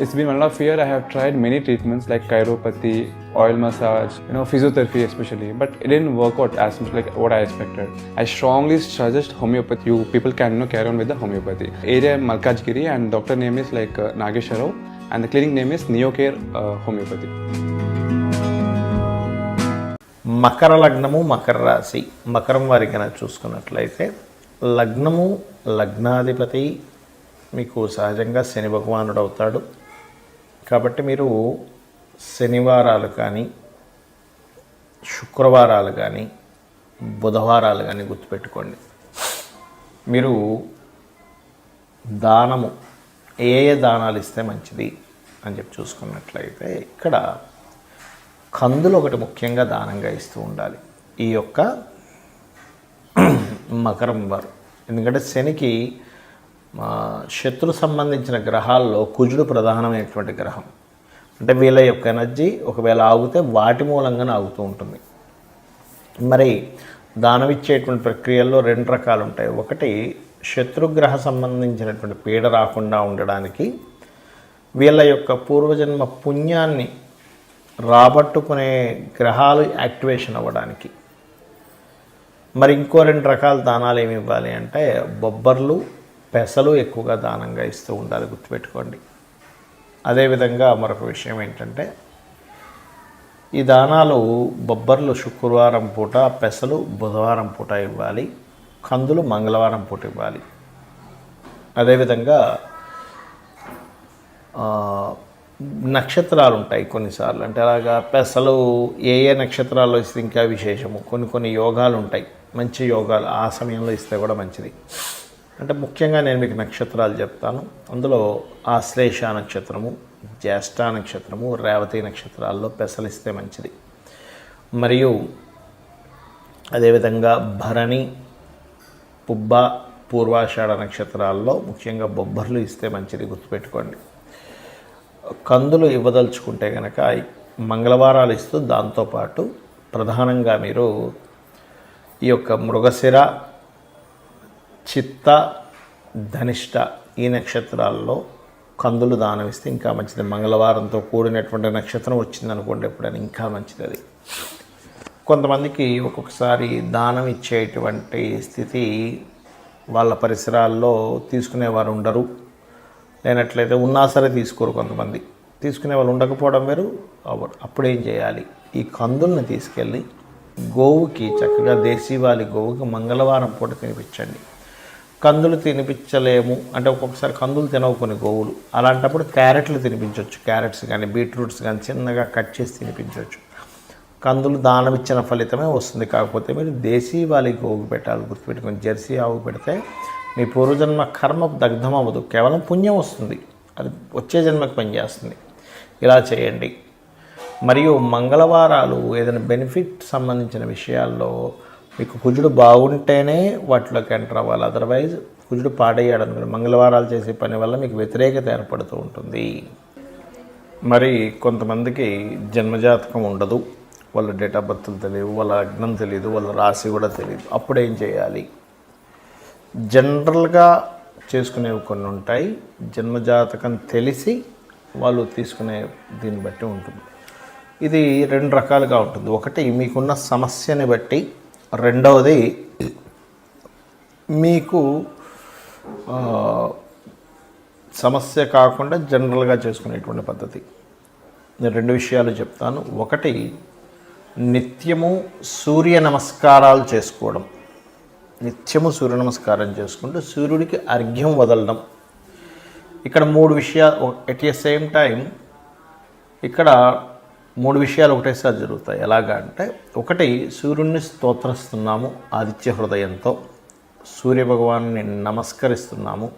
It's been one and a half year. I have tried many treatments like chiropathy, oil massage, you know, physiotherapy especially, but it didn't work out as much like what I expected. I strongly suggest homeopathy. You people can you know, carry on with the homeopathy. Area Malkajgiri, and doctor name is like uh, Nagesh Rao, and the clinic name is Neocare uh, Homeopathy. Makar లగ్నము మకర రాశి మకరం వారికి కనుక చూసుకున్నట్లయితే లగ్నము లగ్నాధిపతి మీకు సహజంగా శని భగవానుడు అవుతాడు కాబట్టి మీరు శనివారాలు కానీ శుక్రవారాలు కానీ బుధవారాలు కానీ గుర్తుపెట్టుకోండి. మీరు దానము ఏ ఏ దానాలు ఇస్తే మంచిది అని చెప్పి చూసుకున్నట్లయితే ఇక్కడ కందులు ఒకటి ముఖ్యంగా దానంగా ఇస్తూ ఉండాలి. ఈ యొక్క మకరం వారు. ఎందుకంటే శనికి శత్రు సంబంధించిన గ్రహాల్లో కుజుడు ప్రధానమైనటువంటి గ్రహం. అంటే వీళ్ళ యొక్క ఎనర్జీ ఒకవేళ ఆగితే వాటి మూలంగానే ఆగుతూ ఉంటుంది. మరి దానం ఇచ్చేటువంటి ప్రక్రియల్లో రెండు రకాలు ఉంటాయి ఒకటి శత్రుగ్రహ సంబంధించినటువంటి పీడ రాకుండా ఉండడానికి వీళ్ళ యొక్క పూర్వజన్మ పుణ్యాన్ని రాబట్టుకునే గ్రహాలు యాక్టివేషన్ అవ్వడానికి. మరి ఇంకో రెండు రకాల దానాలు ఏమి ఇవ్వాలి అంటే బొబ్బర్లు పెసలు ఎక్కువగా దానంగా ఇస్తూ ఉండాలి గుర్తుపెట్టుకోండి. అదేవిధంగా మరొక విషయం ఏంటంటే ఈ దానాలు బొబ్బర్లు శుక్రవారం పూట పెసలు బుధవారం పూట ఇవ్వాలి కందులు మంగళవారం పూట ఇవ్వాలి. అదేవిధంగా నక్షత్రాలు ఉంటాయి కొన్నిసార్లు. అంటే అలాగా పెసలు ఏ ఏ నక్షత్రాల్లో ఇస్తే ఇంకా విశేషము? కొన్ని కొన్ని యోగాలు ఉంటాయి. మంచి యోగాలు ఆ సమయంలో ఇస్తే కూడా మంచిది. అంటే ముఖ్యంగా నేను మీకు నక్షత్రాలు చెప్తాను. అందులో ఆశ్లేష నక్షత్రము జ్యేష్ఠ నక్షత్రము రేవతి నక్షత్రాల్లో పెసలిస్తే మంచిది. మరియు అదేవిధంగా భరణి పుబ్బ పూర్వాషాఢ నక్షత్రాల్లో ముఖ్యంగా బొబ్బర్లు ఇస్తే మంచిది గుర్తుపెట్టుకోండి. కందులు ఇవ్వదలుచుకుంటే కనుక మంగళవారాలు ఇస్తూ దాంతోపాటు ప్రధానంగా మీరు ఈ యొక్క మృగశిర చిత్త ధనిష్ట ఈ నక్షత్రాల్లో కందులు దానం ఇస్తే ఇంకా మంచిది. మంగళవారంతో కూడినటువంటి నక్షత్రం వచ్చిందనుకోండి ఎప్పుడైనా ఇంకా మంచిది అది కొంతమందికి ఒక్కొక్కసారి దానం ఇచ్చేటువంటి స్థితి వాళ్ళ పరిసరాల్లో తీసుకునేవారు ఉండరు. లేనట్లయితే ఉన్నా సరే తీసుకోరు కొంతమంది. తీసుకునే వాళ్ళు ఉండకపోవడం వేరు. అవ్వరు. అప్పుడు ఏం చేయాలి? ఈ కందుల్ని తీసుకెళ్ళి గోవుకి చక్కగా దేశీవాలి గోవుకి మంగళవారం పూట తినిపించండి. కందులు తినిపించలేము. అంటే ఒక్కొక్కసారి కందులు తినవు కొన్ని గోవులు. అలాంటప్పుడు క్యారెట్లు తినిపించవచ్చు క్యారెట్స్ కానీ బీట్రూట్స్ కానీ చిన్నగా కట్ చేసి తినిపించవచ్చు కందులు దానం ఇచ్చిన ఫలితమే వస్తుంది. కాకపోతే మీరు దేశీ వాళ్ళకి గోగు పెట్టాలి గుర్తుపెట్టుకొని జెర్సీ ఆవు పెడితే మీ పూర్వజన్మ కర్మ దగ్ధం అవ్వదు కేవలం పుణ్యం వస్తుంది. అది వచ్చే జన్మకి పనిచేస్తుంది. ఇలా చేయండి. మరియు మంగళవారాలు ఏదైనా బెనిఫిట్ సంబంధించిన విషయాల్లో మీకు కుజుడు బాగుంటేనే వాటిలోకి ఎంటర్ అవ్వాలి. అదర్వైజ్ కుజుడు పాడయ్యాడు అనుకోండి మంగళవారాలు చేసే పని వల్ల మీకు వ్యతిరేకత ఏర్పడుతూ ఉంటుంది. మరి కొంతమందికి జన్మజాతకం ఉండదు. వాళ్ళ డేట్ ఆఫ్ బర్త్లు తెలియదు వాళ్ళ లగ్నం తెలియదు వాళ్ళ రాశి కూడా తెలియదు. అప్పుడు ఏం చేయాలి? జనరల్గా చేసుకునేవి కొన్ని ఉంటాయి. జన్మజాతకం తెలిసి వాళ్ళు తీసుకునే దీన్ని బట్టి ఉంటుంది. ఇది రెండు రకాలుగా ఉంటుంది. ఒకటి మీకున్న సమస్యని బట్టి రెండవది మీకు సమస్య కాకుండా జనరల్గా చేసుకునేటువంటి పద్ధతి. నేను రెండు విషయాలు చెప్తాను. ఒకటి నిత్యము సూర్య నమస్కారాలు చేసుకోవడం. నిత్యము సూర్య నమస్కారం చేసుకుంటూ సూర్యుడికి అర్ఘ్యం వదలడం. ఇక్కడ మూడు విషయాలు ఎట్ ఎ సేమ్ టైం ఇక్కడ మూడు విషయాలు ఒకటేసారి జరుగుతాయి. ఎలాగా అంటే ఒకటి సూర్యుడిని స్తోత్రిస్తున్నాము ఆదిత్య హృదయంతో. సూర్యభగవాన్ని నమస్కరిస్తున్నాము.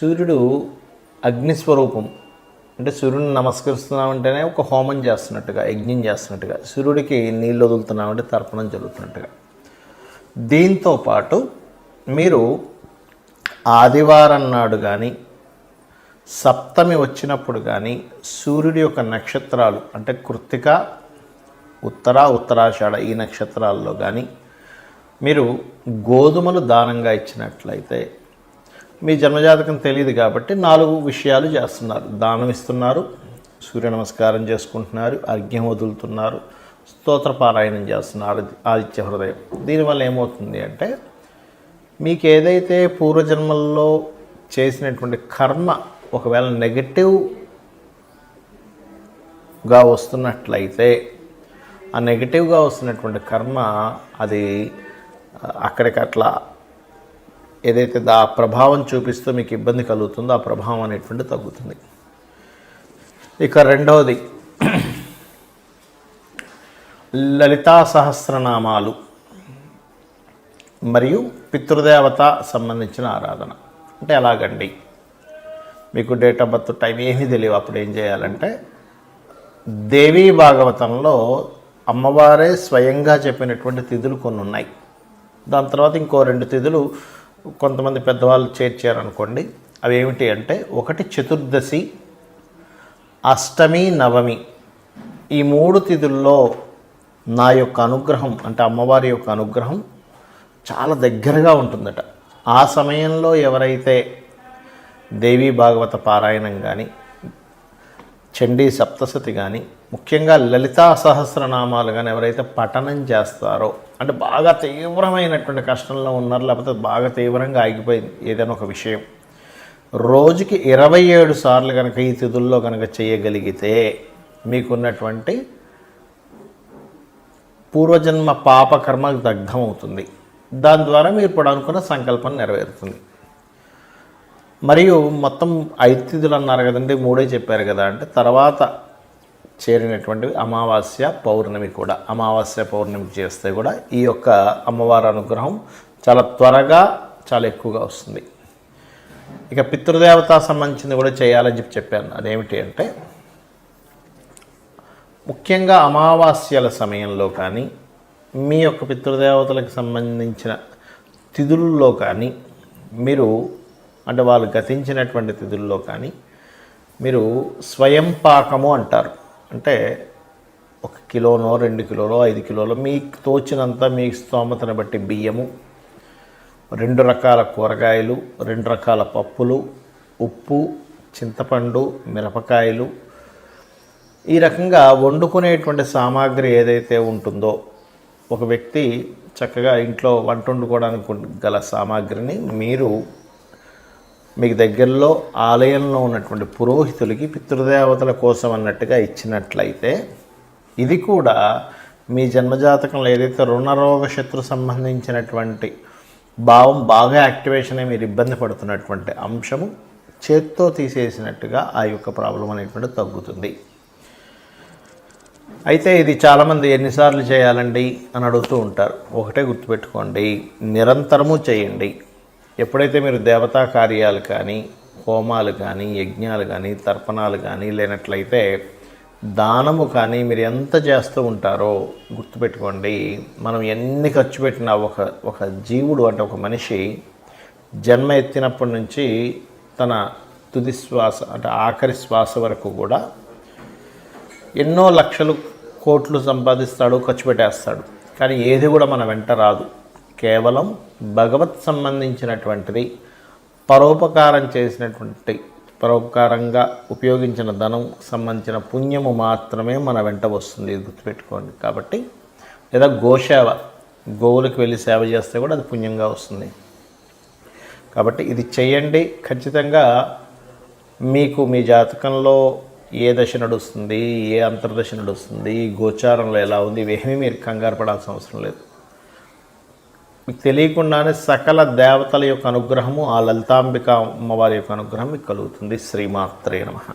సూర్యుడు అగ్నిస్వరూపం అంటే సూర్యుడిని నమస్కరిస్తున్నామంటేనే ఒక హోమం చేస్తున్నట్టుగా యజ్ఞం చేస్తున్నట్టుగా సూర్యుడికి నీళ్ళు వదులుతున్నామంటే తర్పణం జరుగుతున్నట్టుగా. దీంతో పాటు మీరు ఆదివారం నాడు కానీ సప్తమి వచ్చినప్పుడు కానీ సూర్యుడి యొక్క నక్షత్రాలు అంటే కృత్తిక ఉత్తర ఉత్తరాషాఢ ఈ నక్షత్రాల్లో కానీ మీరు గోధుమలు దానంగా ఇచ్చినట్లయితే మీ జన్మజాతకం తెలియదు కాబట్టి నాలుగు విషయాలు చేస్తున్నారు. దానం ఇస్తున్నారు సూర్య నమస్కారం చేసుకుంటున్నారు అర్ఘ్యం వదులుతున్నారు స్తోత్రపారాయణం చేస్తున్నారు ఆదిత్య హృదయం. దీనివల్ల ఏమవుతుంది అంటే మీకు ఏదైతే పూర్వజన్మల్లో చేసినటువంటి కర్మ ఒకవేళ నెగటివ్గా వస్తున్నట్లయితే ఆ నెగటివ్గా వస్తున్నటువంటి కర్మ అది అక్కడికట్లా అక్కడికి అట్లా ఏదైతే దా ప్రభావం చూపిస్తూ మీకు ఇబ్బంది కలుగుతుందో ఆ ప్రభావం అనేటువంటి తగ్గుతుంది. ఇక రెండవది లలితా సహస్రనామాలు మరియు పితృదేవత సంబంధించిన ఆరాధన. అంటే ఎలాగండి? మీకు డేట్ ఆఫ్ బర్త్ టైం ఏమీ తెలియవు. అప్పుడు ఏం చేయాలంటే దేవీ భాగవతంలో అమ్మవారే స్వయంగా చెప్పినటువంటి తిథులు కొన్ని ఉన్నాయి. దాని తర్వాత ఇంకో రెండు తిథులు కొంతమంది పెద్దవాళ్ళు చేర్చారనుకోండి అవి ఏమిటి అంటే ఒకటి చతుర్దశి అష్టమి నవమి. ఈ మూడు తిథుల్లో నా యొక్క అనుగ్రహం అంటే అమ్మవారి యొక్క అనుగ్రహం చాలా దగ్గరగా ఉంటుందట. ఆ సమయంలో ఎవరైతే దేవీ భాగవత పారాయణం కానీ చండీ సప్తశతి కానీ ముఖ్యంగా లలితా సహస్రనామాలు కానీ ఎవరైతే పఠనం చేస్తారో అంటే బాగా తీవ్రమైనటువంటి కష్టంలో ఉన్నారు లేకపోతే బాగా తీవ్రంగా ఆగిపోయింది ఏదైనా ఒక విషయం. రోజుకి ఇరవై ఏడు సార్లు కనుక ఈ తిథుల్లో కనుక చేయగలిగితే మీకున్నటువంటి పూర్వజన్మ పాపకర్మ దగ్ధం అవుతుంది దాని ద్వారా మీరు ఇప్పుడు అనుకున్న సంకల్పం నెరవేరుతుంది. మరియు మొత్తం ఐదు తిథులు అన్నారు కదండి మూడే చెప్పారు కదా అంటే తర్వాత చేరినటువంటివి అమావాస్య పౌర్ణమి కూడా. అమావాస్య పౌర్ణమి చేస్తే కూడా ఈ యొక్క అమ్మవారి అనుగ్రహం చాలా త్వరగా చాలా ఎక్కువగా వస్తుంది. ఇక పితృదేవత సంబంధించింది కూడా చేయాలని చెప్పి చెప్పాను. అదేమిటి అంటే ముఖ్యంగా అమావాస్యల సమయంలో కానీ మీ యొక్క పితృదేవతలకు సంబంధించిన తిథుల్లో కానీ మీరు అంటే వాళ్ళు గతించినటువంటి తిథుల్లో కానీ మీరు స్వయం పాకము అంటారు. అంటే ఒక కిలోనో రెండు కిలోలో ఐదు కిలోలో మీకు తోచినంత మీ స్తోమతను బట్టి బియ్యము రెండు రకాల కూరగాయలు రెండు రకాల పప్పులు ఉప్పు చింతపండు మిరపకాయలు. ఈ రకంగా వండుకునేటువంటి సామాగ్రి ఏదైతే ఉంటుందో ఒక వ్యక్తి చక్కగా ఇంట్లో వంట వండుకోవడానికి గల సామాగ్రిని మీరు మీకు దగ్గరలో ఆలయంలో ఉన్నటువంటి పురోహితులకి పితృదేవతల కోసం అన్నట్టుగా ఇచ్చినట్లయితే ఇది కూడా మీ జన్మజాతకంలో ఏదైతే రుణరోగ శత్రు సంబంధించినటువంటి భావం బాగా యాక్టివేషన్ అయి మీరు ఇబ్బంది పడుతున్నటువంటి అంశము చేత్తో తీసేసినట్టుగా ఆ యొక్క ప్రాబ్లం అనేటువంటి తగ్గుతుంది. అయితే ఇది చాలామంది ఎన్నిసార్లు చేయాలండి అని అడుగుతూ ఉంటారు. ఒకటే గుర్తుపెట్టుకోండి. నిరంతరము చేయండి. ఎప్పుడైతే మీరు దేవతా కార్యాలు కానీ హోమాలు కానీ యజ్ఞాలు కానీ తర్పణాలు కానీ లేనట్లయితే దానము కానీ మీరు ఎంత చేస్తూ ఉంటారో గుర్తుపెట్టుకోండి. మనం ఎన్ని ఖర్చు పెట్టినా ఒక ఒక జీవుడు అంటే ఒక మనిషి జన్మ ఎత్తినప్పటి నుంచి తన తుది శ్వాస అంటే ఆఖరి శ్వాస వరకు కూడా ఎన్నో లక్షలు కోట్లు సంపాదిస్తాడు ఖర్చు పెట్టేస్తాడు. కానీ ఏది కూడా మన వెంట రాదు. కేవలం భగవత్ సంబంధించినటువంటిది పరోపకారం చేసినటువంటి పరోపకారంగా ఉపయోగించిన ధనం సంబంధించిన పుణ్యము మాత్రమే మన వెంట వస్తుంది ఇది గుర్తుపెట్టుకోండి. కాబట్టి లేదా గోసేవ గోవులకు వెళ్ళి సేవ చేస్తే కూడా అది పుణ్యంగా వస్తుంది. కాబట్టి ఇది చేయండి. ఖచ్చితంగా మీకు మీ జాతకంలో ఏ దశ నడుస్తుంది ఏ అంతర్దశ నడుస్తుంది గోచారంలో ఎలా ఉంది ఇవేమీ మీరు కంగారు పడాల్సిన అవసరం లేదు. మీకు తెలియకుండానే సకల దేవతల యొక్క అనుగ్రహము ఆ లలితాంబిక అమ్మవారి యొక్క అనుగ్రహం మీకు కలుగుతుంది. శ్రీమాత్రే నమః.